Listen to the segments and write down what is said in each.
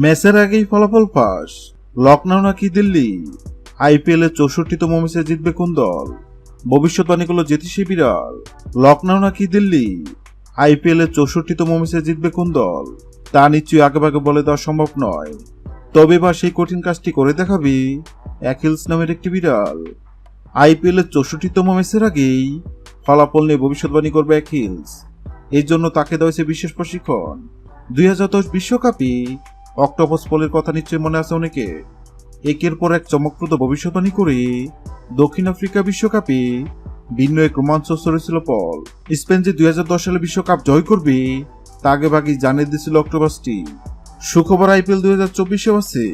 ম্যাচের আগেই ফলাফল পাস লখনৌ নাকি দিল্লি? আইপিএল এর চৌষট্টিতম ম্যাচে জিতবে কোন দল? ভবিষ্যৎবাণী করল জ্যোতিষী বিড়াল। লখনৌ নাকি দিল্লি? আইপিএল এর চৌষট্টিতম ম্যাচে জিতবে কোন দল? তা নিশ্চয়ই আগেভাগে বলে দেওয়া সম্ভব নয়। তবে বা সেই কঠিন কাজটি করে দেখাবি। অ্যাকিলস নামের একটি বিড়াল। আইপিএল এর চৌষট্টিতম ম্যাচের আগেই ফলাফল নিয়ে ভবিষ্যৎবাণী করবে অ্যাকিলস। এর জন্য তাকে দেওয়া হয়েছে বিশেষ প্রশিক্ষণ। দুই হাজার দশ বিশ্বকাপে অক্টোপাস পলের কথা নিশ্চয়ই মনে আছে অনেকে। একের পর এক চমকপ্রদ ভবিষ্যৎবাণী করে, দক্ষিণ আফ্রিকা বিশ্বকাপে ভিন্ন এক রোমাঞ্চ সরেছিল পল। স্পেন যে দুই হাজার দশ সালে বিশ্বকাপ জয় করবে তা আগে ভাগেই জানিয়ে দিয়েছিল অক্টোপাসটি সুখবর আইপিএল দুই হাজার চব্বিশে আছে।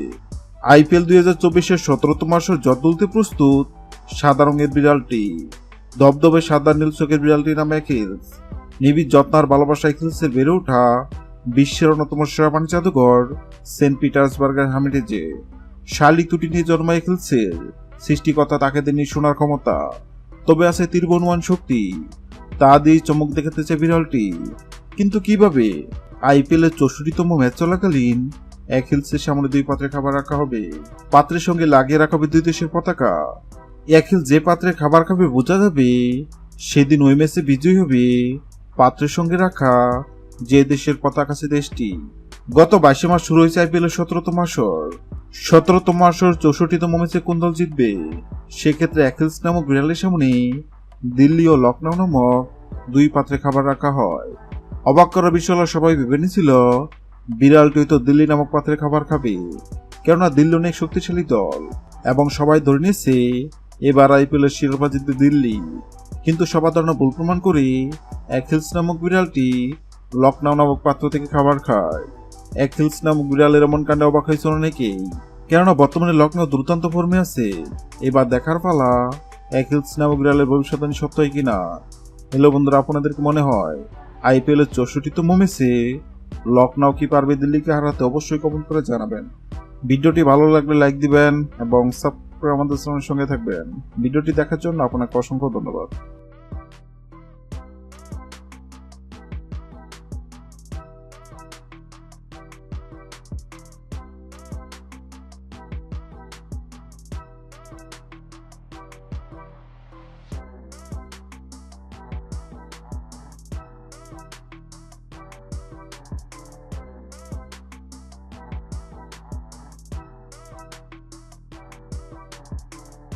আইপিএল দুই হাজার চব্বিশের সতেরোতম আসর জট তুলতে প্রস্তুত সাদা রঙের বিড়ালটি। দবদবে সাদা নীল চোখের বিড়ালটির নাম অ্যাকিলস নিবিড় যত্ন আর ভালোবাসা অ্যাকিলসের বেড়ে ওঠা বিশ্বের অন্যতম সেরা জাদুঘর, সেন্ট পিটার্সবার্গের হামিটেজে শালিক দুটি নিয়ে জন্ম অ্যাকিলসের সৃষ্টিকর্তা তাকে দেননি শোনার ক্ষমতা। তবে আছে তীর্বনুমান শক্তি। তা দিয়ে চমক দেখাতেছে বিড়ালটি কিন্তু কীভাবে? আইপিএল এর চৌষট্টিতম ম্যাচ চলাকালীন এক হিলসের সামনে দুই পাত্রে খাবার রাখা হবে। পাত্রের সঙ্গে লাগিয়ে রাখা হবে দুই দেশের পতাকা। এক হিল যে পাত্রে খাবার খাবে, বোঝা যাবে সেদিন ওই ম্যাচে বিজয়ী হবে পাত্রের সঙ্গে রাখা যে দেশের পতাকা সে দেশটি, গত বাইশে মাস শুরু হয়েছে আইপিএল এর সতেরোতম আসর। সতেরোতম আসর চৌষট্টিতম ম্যাচে কোন দল জিতবে? সেক্ষেত্রে অ্যাকেলস নামক বিড়ালের সামনে দিল্লি ও লখনৌ নামক দুই পাত্রে খাবার রাখা হয়। অবাক করা বিষয় সবাই ভেবে নিয়েছিল বিড়ালটি হয়তো দিল্লি নামক পাত্রে খাবার খাবে। কেননা দিল্লি অনেক শক্তিশালী দল এবং সবাই ধরে নিয়েছে, এবার আইপিএল এর শিরোপা জিতবে দিল্লি। কিন্তু সবার ধারণা ভুল প্রমাণ করে অ্যাকিলস নামক বিড়ালটি লখনৌ নামক পাত্র থেকে খাবার খায়। অ্যাকিলস নামক বিড়ালের এমন কাণ্ডে অবাক হয়েছিল অনেকেই কেননা বর্তমানে লখনৌ দুর্দান্ত ফর্মে আছে। এবার দেখার পালা অ্যাকিলস নামক বিড়ালের ভবিষ্যৎবাণী সত্য হয় কিনা। হ্যালো বন্ধুরা আপনাদের কি মনে হয় আইপিএল এর চৌষট্টিতম ম্যাচে লখনৌ কি পারবে দিল্লিকে হারাতে অবশ্যই কমেন্ট করে জানাবেন। ভিডিওটি ভালো লাগলে লাইক দিবেন এবং সাবস্ক্রাইব আমাদের সঙ্গে থাকবেন। ভিডিওটি দেখার জন্য আপনাকে অসংখ্য ধন্যবাদ।